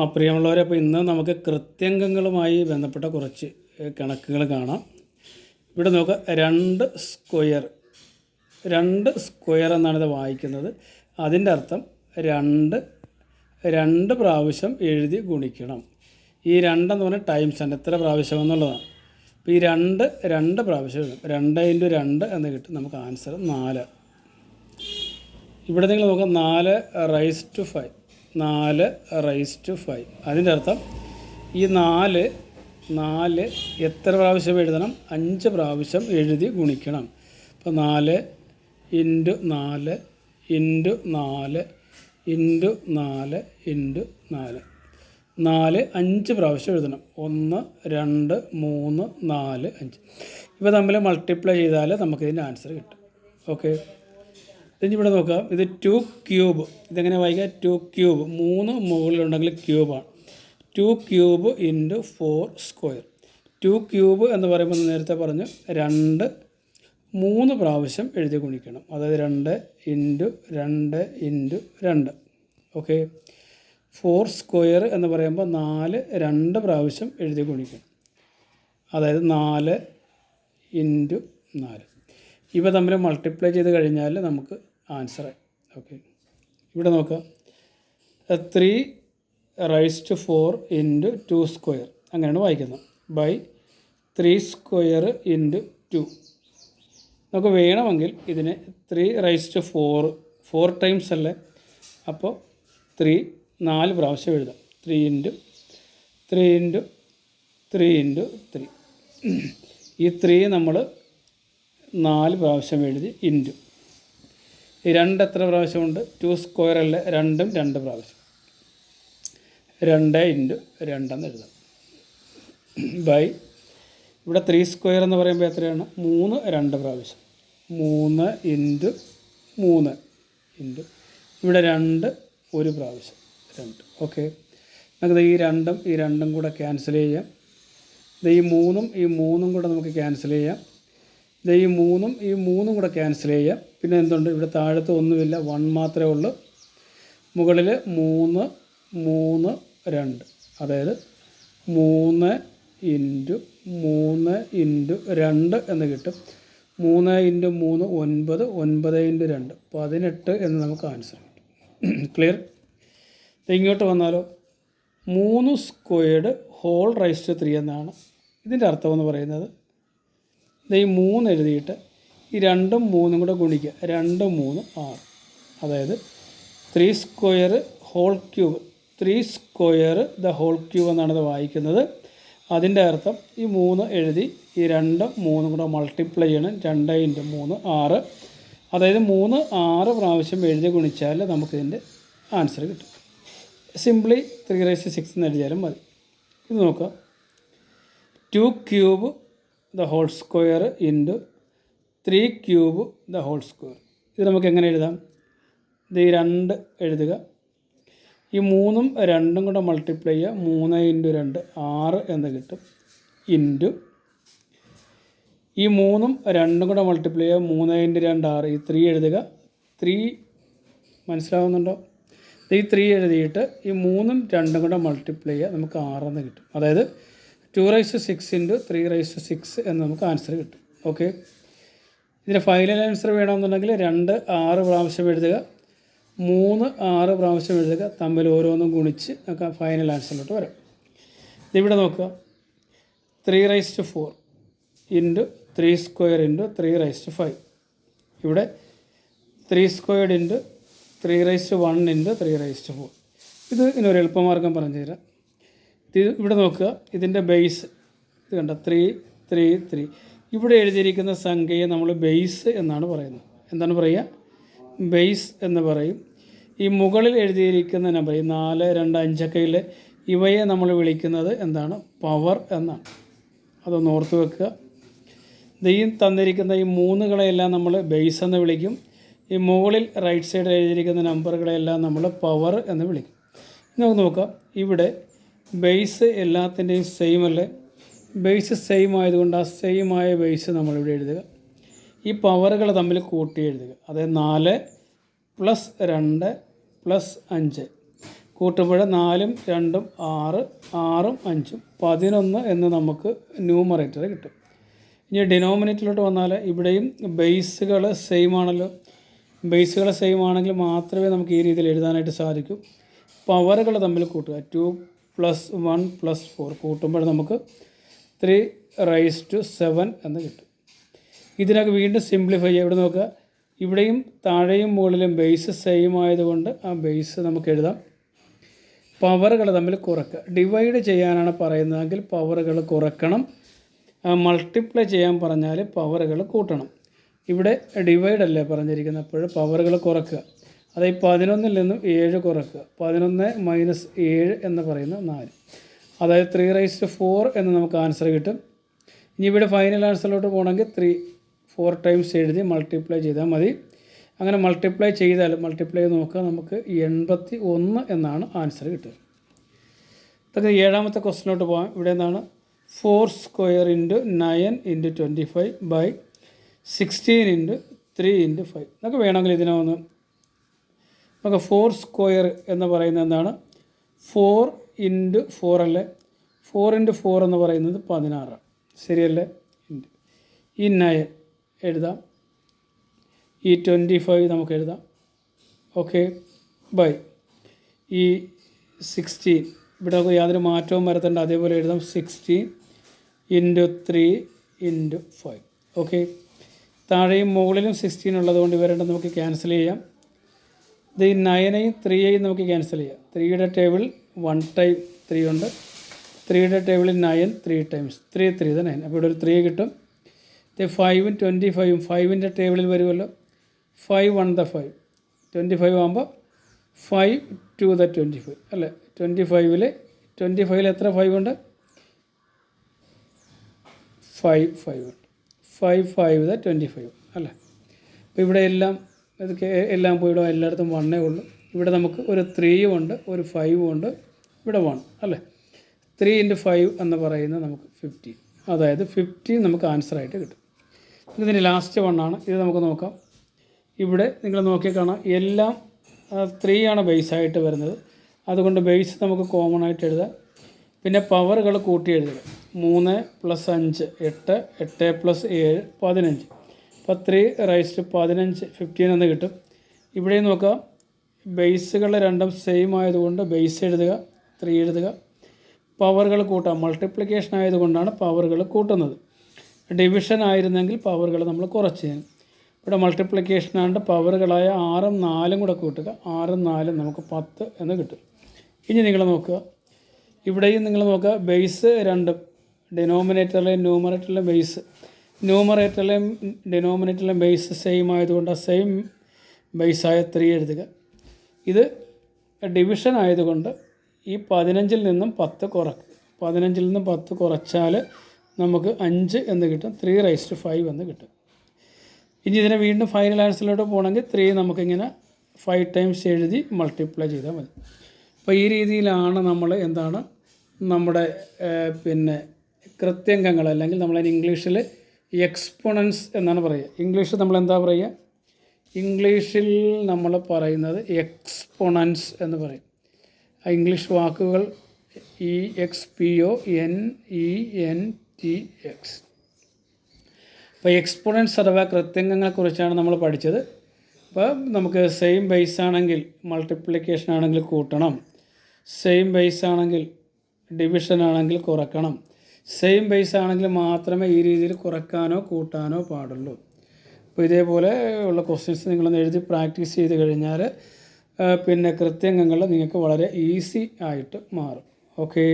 ആ പ്രിയമുള്ളവരെ അപ്പോൾ ഇന്ന് നമുക്ക് കൃത്യംഗങ്ങളുമായി ബന്ധപ്പെട്ട കുറച്ച് കണക്കുകൾ കാണാം. ഇവിടെ നോക്കുക രണ്ട് സ്ക്വയർ രണ്ട് സ്ക്വയർ എന്നാണ് ഇത് വായിക്കുന്നത്. അതിന്റെ അർത്ഥം രണ്ട് രണ്ട് പ്രാവശ്യം എഴുതി ഗുണിക്കണം. ഈ രണ്ടെന്ന് പറഞ്ഞാൽ ടൈംസ് ആണ് എത്ര പ്രാവശ്യം എന്നുള്ളതാണ്. അപ്പോൾ ഈ രണ്ട് രണ്ട് പ്രാവശ്യം എഴുതും രണ്ട് ഇന്റു രണ്ട് എന്ന് കിട്ടും നമുക്ക് ആൻസർ നാല്. ഇവിടെ നിങ്ങൾ നോക്കാം നാല് റൈസ് ടു ഫൈവ്. നാല് റൈസ് ടു ഫൈവ് അതിന്റെ അർത്ഥം ഈ നാല് നാല് എത്ര പ്രാവശ്യം എഴുതണം? അഞ്ച് പ്രാവശ്യം എഴുതി ഗുണിക്കണം. അപ്പോൾ നാല് ഇന്റു നാല് ഇന്റു നാല് ഇന്റു നാല് ഇന്റു നാല്. നാല് അഞ്ച് പ്രാവശ്യം എഴുതണം. ഒന്ന് രണ്ട് മൂന്ന് നാല് അഞ്ച്. ഇവ തമ്മിൽ മൾട്ടിപ്ലൈ ചെയ്താൽ നമുക്കിതിന്റെ ആൻസർ കിട്ടും. ഓക്കെ ഇവിടെ നോക്കാം ഇത് ടു ക്യൂബ് ഇതെങ്ങനെ വായിക്കാം ടു ക്യൂബ് മൂന്ന് മുകളിലുണ്ടെങ്കിൽ ക്യൂബാണ് two cube into four square two cube എന്ന് പറയുമ്പോൾ നേരത്തെ പറഞ്ഞു രണ്ട് മൂന്ന് പ്രാവശ്യം എഴുതി ഗുണിക്കണം. അതായത് രണ്ട് ഇന്റു രണ്ട് ഇന്റു രണ്ട്. ഓക്കെ ഫോർ സ്ക്വയർ എന്ന് പറയുമ്പോൾ നാല് രണ്ട് പ്രാവശ്യം എഴുതി ഗുണിക്കണം. അതായത് നാല് ഇന്റു നാല്. ഇവ തമ്മിൽ മൾട്ടിപ്ലൈ ചെയ്ത് കഴിഞ്ഞാൽ നമുക്ക് ആൻസർ ഓക്കെ ഇവിടെ നോക്കാം. Three rise to four into two square അങ്ങനെയാണ് വായിക്കുന്നത്. By three square into two നമുക്ക് വേണമെങ്കിൽ ഇതിനെ three rise to four four times അല്ലേ? അപ്പോൾ ത്രീ നാല് പ്രാവശ്യം എഴുതാം. Three into three into three into three ഈ ത്രീ നമ്മൾ നാല് പ്രാവശ്യം എഴുതി ഇന്റു രണ്ട് എത്ര പ്രാവശ്യമുണ്ട്? ടു സ്ക്വയർ അല്ലേ? രണ്ടും രണ്ട് പ്രാവശ്യം. രണ്ട് ഇന്റു രണ്ടെന്ന് എഴുതാം. ബൈ ഇവിടെ ത്രീ സ്ക്വയർ എന്ന് പറയുമ്പോൾ എത്രയാണ്? മൂന്ന് രണ്ട് പ്രാവശ്യം. മൂന്ന് ഇന്റു മൂന്ന് ഇന്റു ഇവിടെ രണ്ട് ഒരു പ്രാവശ്യം. രണ്ട്. ഓക്കെ നമുക്ക് ഈ രണ്ടും ഈ രണ്ടും കൂടെ ക്യാൻസൽ ചെയ്യാം. ഈ മൂന്നും ഈ മൂന്നും കൂടെ നമുക്ക് ക്യാൻസൽ ചെയ്യാം. ഇത് ഈ മൂന്നും ഈ മൂന്നും കൂടെ ക്യാൻസൽ ചെയ്യാം പിന്നെ എന്തുണ്ട്? ഇവിടെ താഴത്ത് ഒന്നുമില്ല. വൺ മാത്രമേ ഉള്ളൂ. മുകളിൽ മൂന്ന് മൂന്ന് രണ്ട്. അതായത് മൂന്ന് ഇന്റു മൂന്ന് ഇന്റു രണ്ട് എന്ന് കിട്ടും. മൂന്ന് ഇന്റു മൂന്ന് ഒൻപത് ഒൻപത് ഇന്റു രണ്ട്. പതിനെട്ട് എന്ന് നമുക്ക് ആൻസർ കിട്ടും. ക്ലിയർ ഇങ്ങോട്ട് വന്നാലോ. മൂന്ന് squared whole rise to three എന്നാണ് ഇതിന്റെ അർത്ഥമെന്ന് പറയുന്നത്. ഈ മൂന്ന് എഴുതിയിട്ട് ഈ രണ്ടും മൂന്നും കൂടെ ഗുണിക്കുക. രണ്ട് മൂന്ന് ആറ്. അതായത് three square whole cube three square the whole cube എന്നാണ് ഇത് വായിക്കുന്നത്. അതിന്റെ അർത്ഥം ഈ മൂന്ന് എഴുതി ഈ രണ്ടും മൂന്നും കൂടെ മൾട്ടിപ്ലൈ ചെയ്യണം. രണ്ട് ഇന്റു മൂന്ന് ആറ്. അതായത് മൂന്ന് ആറ് പ്രാവശ്യം എഴുതി ഗുണിച്ചാൽ നമുക്കിതിന്റെ ആൻസർ കിട്ടും. സിംപ്ലി ത്രീ റൈസ് സിക്സ് എന്ന് എഴുതിയാലും മതി. ഇത് നോക്കാം two cube the whole square into three cube the whole square ഇത് നമുക്ക് എങ്ങനെ എഴുതാം? ഇത് ഈ രണ്ട് എഴുതുക. ഈ മൂന്നും രണ്ടും കൂടെ മൾട്ടിപ്ലൈ ചെയ്യുക. മൂന്ന് ഇന്റു രണ്ട് ആറ് എന്ന് കിട്ടും. ഇന്റു ഈ മൂന്നും രണ്ടും കൂടെ മൾട്ടിപ്ലൈ ചെയ്യുക. മൂന്ന് ഇന്റു രണ്ട് ആറ്. ഈ ത്രീ എഴുതുക. ത്രീ മനസ്സിലാവുന്നുണ്ടോ? ഈ ത്രീ എഴുതിയിട്ട് ഈ മൂന്നും രണ്ടും കൂടെ മൾട്ടിപ്ലൈ ചെയ്യുക. നമുക്ക് ആറെന്ന് കിട്ടും. അതായത് two rise six into three rise six എന്ന് നമുക്ക് ആൻസർ കിട്ടും. ഓക്കെ ഇതിന്റെ ഫൈനൽ ആൻസർ വേണമെന്നുണ്ടെങ്കിൽ രണ്ട് ആറ് പ്രാവശ്യം എഴുതുക. മൂന്ന് ആറ് പ്രാവശ്യം എഴുതുക. തമ്മിൽ ഓരോന്നും ഗുണിച്ച് നമുക്ക് ഫൈനൽ ആൻസറിലോട്ട് വരാം. ഇതിവിടെ നോക്കുക. Three rise to four into three square into three rise to five ഇവിടെ three squared into three rise to one into three rise to four ഇത് ഇതിനൊരു എളുപ്പമാർഗം പറഞ്ഞു തരാം ഇവിടെ നോക്കുക. ഇതിന്റെ ബേസ് ഇത് കണ്ട? ത്രീ ത്രീ ത്രീ ഇവിടെ എഴുതിയിരിക്കുന്ന സംഖ്യയെ നമ്മൾ ബേസ് എന്നാണ് പറയുന്നത്. എന്താണ് പറയുക? ബേസ് എന്ന് പറയും. ഈ മുകളിൽ എഴുതിയിരിക്കുന്ന നമ്പർ ഈ നാല് രണ്ട് അഞ്ചൊക്കെയിൽ ഇവയെ നമ്മൾ വിളിക്കുന്നത് എന്താണ്? പവർ എന്നാണ്. അതൊന്ന് ഓർത്ത് വെക്കുക. ഈ തന്നിരിക്കുന്ന ഈ മൂന്നുകളെയെല്ലാം നമ്മൾ ബേസ് എന്ന് വിളിക്കും. ഈ മുകളിൽ റൈറ്റ് സൈഡിൽ എഴുതിയിരിക്കുന്ന നമ്പറുകളെല്ലാം നമ്മൾ പവർ എന്ന് വിളിക്കും. നമുക്ക് നോക്കാം. ഇവിടെ ബേസ് എല്ലാത്തിന്റെയും സെയിം അല്ലേ? ബേസ് സെയിം ആയതുകൊണ്ട് ആ സെയിം ആയ ബേസ് നമ്മളിവിടെ എഴുതുക. ഈ പവറുകൾ തമ്മിൽ കൂട്ടി എഴുതുക. അതായത് നാല് പ്ലസ് രണ്ട് പ്ലസ് അഞ്ച്. കൂട്ടുമ്പോൾ നാലും രണ്ടും ആറ് ആറും അഞ്ചും. പതിനൊന്ന് എന്ന് നമുക്ക് ന്യൂമറേറ്റർ കിട്ടും. ഇനി ഡിനോമിനേറ്ററിലോട്ട് വന്നാൽ ഇവിടെയും ബേസുകൾ സെയിം ആണല്ലോ. ബേസുകൾ സെയിം ആണെങ്കിൽ മാത്രമേ നമുക്ക് ഈ രീതിയിൽ എഴുതാനായിട്ട് സാധിക്കൂ. പവറുകൾ തമ്മിൽ കൂട്ടുക. Two plus one plus four കൂട്ടുമ്പോൾ നമുക്ക് ത്രീ റൈസ് ടു സെവൻ എന്ന് കിട്ടും. ഇതിനൊക്കെ വീണ്ടും സിംപ്ലിഫൈ ചെയ്യുക ഇവിടെ നോക്കുക. ഇവിടെയും താഴെയും മുകളിലും ബേസ് സെയിം ആയതുകൊണ്ട് ആ ബേസ് നമുക്ക് എഴുതാം. പവറുകൾ തമ്മിൽ കുറക്കുക ഡിവൈഡ് ചെയ്യാനാണ് പറയുന്നതെങ്കിൽ പവറുകൾ കുറക്കണം. മൾട്ടിപ്ലൈ ചെയ്യാൻ പറഞ്ഞാൽ പവറുകൾ കൂട്ടണം. ഇവിടെ ഡിവൈഡ് അല്ലേ പറഞ്ഞിരിക്കുന്നത്? അപ്പോൾ പവറുകൾ കുറക്കുക അതായത് പതിനൊന്നിൽ നിന്നും ഏഴ് കുറക്കുക. പതിനൊന്ന് മൈനസ് ഏഴ് എന്ന് പറയുന്ന നാല്. അതായത് ത്രീ റൈസ് ടു ഫോർ എന്ന് നമുക്ക് ആൻസർ കിട്ടും. ഇനി ഇവിടെ ഫൈനൽ ആൻസറിലോട്ട് പോകണമെങ്കിൽ ത്രീ ഫോർ ടൈംസ് എഴുതി മൾട്ടിപ്ലൈ ചെയ്താൽ മതി. അങ്ങനെ മൾട്ടിപ്ലൈ ചെയ്താൽ മൾട്ടിപ്ലൈ നോക്കുക നമുക്ക് എൺപത്തി ഒന്ന് എന്നാണ് ആൻസർ കിട്ടുക. ഇതൊക്കെ ഏഴാമത്തെ ക്വസ്റ്റിനോട്ട് പോകാം ഇവിടെ എന്താണ്? Four square into nine into twenty five by sixteen into three into five നമുക്ക് വേണമെങ്കിൽ ഇതിനെ നമുക്ക് ഫോർ സ്ക്വയർ എന്ന് പറയുന്നത് എന്താണ്? ഫോർ ഇന്റു ഫോർ അല്ലേ? ഫോർ ഇന്റു ഫോർ എന്ന് പറയുന്നത് പതിനാറാണ് ശരിയല്ലേ? ഇന്റു. ഈ നയൻ എഴുതാം. ഈ ട്വന്റി ഫൈവ് നമുക്ക് എഴുതാം. ഓക്കെ. ബൈ. ഈ സിക്സ്റ്റീൻ ഇവിടെ നമുക്ക് യാതൊരു മാറ്റവും വരുത്തേണ്ട. അതേപോലെ എഴുതാം. Sixteen into three into five okay. താഴെയും മുകളിലും സിക്സ്റ്റീൻ ഉള്ളതുകൊണ്ട് ഇവ നമുക്ക് ക്യാൻസൽ ചെയ്യാം. ഇത് ഈ നയനെയും ത്രീയെയും നമുക്ക് ക്യാൻസൽ ചെയ്യാം. ത്രീയുടെ ടേബിൾ വൺ ടൈം ത്രീ ഉണ്ട്. ത്രീയുടെ ടേബിളിൽ nine three times three three ഇത് നയൻ അപ്പോൾ ഇവിടെ ഒരു ത്രീ കിട്ടും. ഇത് ഫൈവും ട്വന്റി ഫൈവും ഫൈവിന്റെ ടേബിളിൽ വരുമല്ലോ. Five one the five twenty five ആകുമ്പോൾ five two the twenty five അല്ലേ? ട്വന്റി ഫൈവിൽ ട്വന്റി ഫൈവിൽ എത്ര ഫൈവ് ഉണ്ട്? ഫൈവ് ഫൈവ് ഉണ്ട്. Five five the twenty five അല്ലേ? അപ്പോൾ ഇവിടെ ഇതൊക്കെ എല്ലാം പോയിടും എല്ലായിടത്തും വണ്ണേ ഉള്ളൂ. ഇവിടെ നമുക്ക് ഒരു ത്രീയും ഉണ്ട് ഒരു ഫൈവും ഉണ്ട് ഇവിടെ വൺ അല്ലേ? ത്രീ ഇന്റു ഫൈവ് എന്ന് പറയുന്നത് നമുക്ക് ഫിഫ്റ്റീൻ അതായത് ഫിഫ്റ്റീൻ നമുക്ക് ആൻസറായിട്ട് കിട്ടും. ഇതിന് ലാസ്റ്റ് വണ്ണാണ് ഇത് നമുക്ക് നോക്കാം. ഇവിടെ നിങ്ങൾ നോക്കിയാൽ കാണാം എല്ലാം ത്രീ ആണ് ബേസായിട്ട് വരുന്നത്. അതുകൊണ്ട് ബേസ് നമുക്ക് കോമൺ ആയിട്ട് എഴുതാം. പിന്നെ പവറുകൾ കൂട്ടി എഴുതുക മൂന്ന് പ്ലസ് അഞ്ച് എട്ട് എട്ട് പ്ലസ് ഏഴ് പതിനഞ്ച്. അപ്പോൾ ത്രീ റൈസ് പതിനഞ്ച് ഫിഫ്റ്റീൻ എന്ന് കിട്ടും. ഇവിടെ നോക്കാം ബേസുകൾ രണ്ടും സെയിം ആയതുകൊണ്ട് ബേസ് എഴുതുക ത്രീ എഴുതുക. പവറുകൾ കൂട്ടാം. മൾട്ടിപ്ലിക്കേഷൻ ആയതുകൊണ്ടാണ് പവറുകൾ കൂട്ടുന്നത്. ഡിവിഷൻ ആയിരുന്നെങ്കിൽ പവറുകൾ നമ്മൾ കുറച്ച് ഇവിടെ മൾട്ടിപ്ലിക്കേഷൻ ആണ്ട് പവറുകളായ ആറും നാലും കൂടെ കൂട്ടുക. ആറും നാലും നമുക്ക് പത്ത് എന്ന് കിട്ടും. ഇനി നിങ്ങൾ നോക്കുക. ഇവിടെയും നിങ്ങൾ നോക്കുക. ബേസ് രണ്ടും. ഡിനോമിനേറ്ററിലെയും ന്യൂമറേറ്ററിലെയും ബേസ് ന്യൂമറേറ്ററിലെയും ഡിനോമിനേറ്ററിലെയും ബേസ് സെയിം ആയതുകൊണ്ട് സെയിം ബേസായ ത്രീ എഴുതുക. ഇത് ഡിവിഷൻ ആയതുകൊണ്ട് ഈ പതിനഞ്ചിൽ നിന്നും പത്ത് കുറക്കുക പതിനഞ്ചിൽ നിന്നും പത്ത് കുറച്ചാൽ നമുക്ക് അഞ്ച് എന്ന് കിട്ടും. ത്രീ റൈസ് ടു ഫൈവ് എന്ന് കിട്ടും. ഇനി ഇതിനെ വീണ്ടും ഫൈനൽ ആൻസറിലോട്ട് പോകണമെങ്കിൽ ത്രീ നമുക്കിങ്ങനെ ഫൈവ് ടൈംസ് എഴുതി മൾട്ടിപ്ലൈ ചെയ്താൽ മതി. അപ്പോൾ ഈ രീതിയിലാണ് നമ്മൾ എന്താണ് നമ്മുടെ പിന്നെ കൃത്യംഗങ്ങൾ അല്ലെങ്കിൽ നമ്മളതിന് ഇംഗ്ലീഷിൽ എക്സ്പൊണൻസ് എന്നാണ് പറയുക. ഇംഗ്ലീഷിൽ നമ്മൾ എന്താ പറയുക? ഇംഗ്ലീഷിൽ നമ്മൾ പറയുന്നത് എക്സ്പൊണൻസ് എന്ന് പറയും. ഇംഗ്ലീഷ് വാക്കുകൾ E X P O N E N T X. അപ്പോൾ എക്സ്പോണൻസ് അഥവാ കൃത്യങ്ങളെക്കുറിച്ചാണ് നമ്മൾ പഠിച്ചത്. അപ്പോൾ നമുക്ക് സെയിം ബേസ് ആണെങ്കിൽ മൾട്ടിപ്ലിക്കേഷൻ ആണെങ്കിൽ കൂട്ടണം. സെയിം ബേസ് ആണെങ്കിൽ ഡിവിഷൻ ആണെങ്കിൽ കുറക്കണം. സെയിം ബേസ് ആണെങ്കിൽ മാത്രമേ ഈ രീതിയിൽ കുറക്കാനോ കൂട്ടാനോ പാടുള്ളൂ. അപ്പോൾ ഇതേപോലെ ഉള്ള ക്വസ്റ്റ്യൻസ് നിങ്ങളൊന്ന് എഴുതി പ്രാക്ടീസ് ചെയ്ത് കഴിഞ്ഞാൽ പിന്നെ കൃത്യങ്ങൾ നിങ്ങൾക്ക് വളരെ ഈസി ആയിട്ട് മാറും. ഓക്കേ